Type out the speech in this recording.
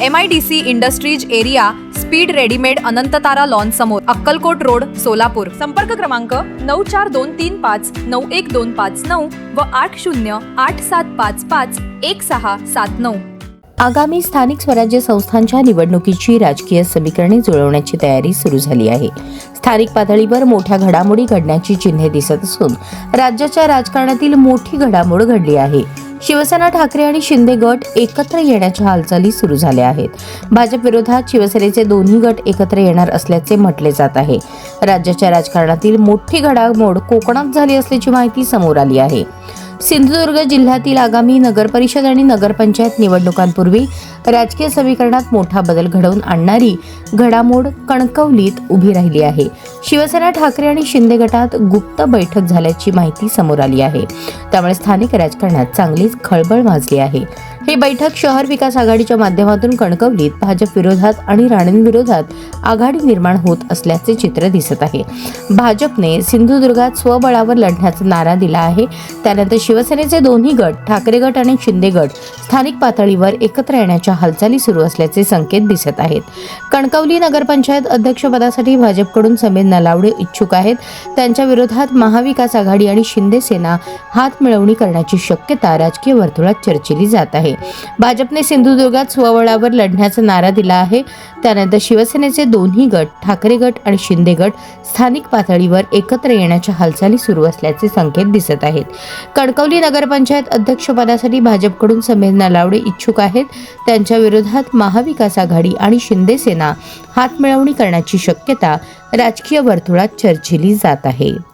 M I D C industries area speed readymade Anantatara lawn समोर Akkalkot road Solapur. संपर्क क्रमांक नऊ चार दोन तीन पाच नऊ एक दोन पाच नऊ व आठ शून्य आठ सात पाच पाच एक सहा सात नऊ. आगामी स्थानिक स्वराज्य संस्थांच्या निवडणुकीची राजकीय समीकरणे जुळवण्याची तयारी सुरू झाली आहे. स्थानिक पातळीवर मोठ्या घडामोडी घडण्याची चिन्हे दिसत असून राज्याच्या राजकारणातील मोठी घडामोड घडली आहे. शिवसेना ठाकरे आणि शिंदे गट एकत्र येण्याच्या हालचाली सुरू झाल्या आहेत. भाजप विरोधात शिवसेनेचे दोन्ही गट एकत्र येणार असल्याचे म्हटले जात आहे. राज्याच्या राजकारणातील मोठी घडामोड कोकणात झाली असल्याची माहिती समोर आली आहे. सिंधुदुर्ग जिल्ह्यातील आगामी नगरपरिषद आणि नगरपंचायत निवडणुकांपूर्वी राजकीय समीकरणात मोठा बदल घडवून आणणारी घडामोड कणकवलीत उभी राहिली आहे. शिवसेना ठाकरे आणि शिंदे गटात गुप्त बैठक झाल्याची माहिती समोर आली आहे. त्यामुळे स्थानिक राजकारणात चांगलीच खळबळ माजली आहे. ही बैठक शहर विकास आघाडीच्या माध्यमातून कणकवलीत भाजप विरोधात आणि राणेंविरोधात आघाडी निर्माण होत असल्याचे चित्र दिसत आहे. भाजपने सिंधुदुर्गात स्वबळावर लढण्याचा नारा दिला आहे. त्यानंतर शिवसेनेचे दोन्ही गट ठाकरे गट आणि शिंदे गट स्थानिक पातळीवर एकत्र येण्याच्या हालचाली सुरू असल्याचे संकेत दिसत आहेत. कणकवली नगरपंचायत अध्यक्षपदासाठी भाजपकडून समीर नलावडे इच्छुक आहेत. त्यांच्या विरोधात महाविकास आघाडी आणि शिंदे सेना हात मिळवणी करण्याची शक्यता राजकीय वर्तुळात चर्चिली जात आहे. भाजपने सिंधुदुर्गात स्वबळावर लढण्याचा नारा दिला आहे. त्यानंतर शिवसेनेचे दोन्ही गट ठाकरे गट आणि शिंदे गट स्थानिक पातळीवर एकत्र येण्याच्या हालचाली सुरू असल्याचे संकेत दिसत आहेत. कणकवली नगरपंचायत अध्यक्षपदासाठी भाजपकडून समीर नलावडे इच्छुक आहेत. त्यांच्या विरोधात महाविकास आघाडी आणि शिंदे सेना हातमिळवणी करण्याची शक्यता राजकीय वर्तुळात चर्चिली जात आहे.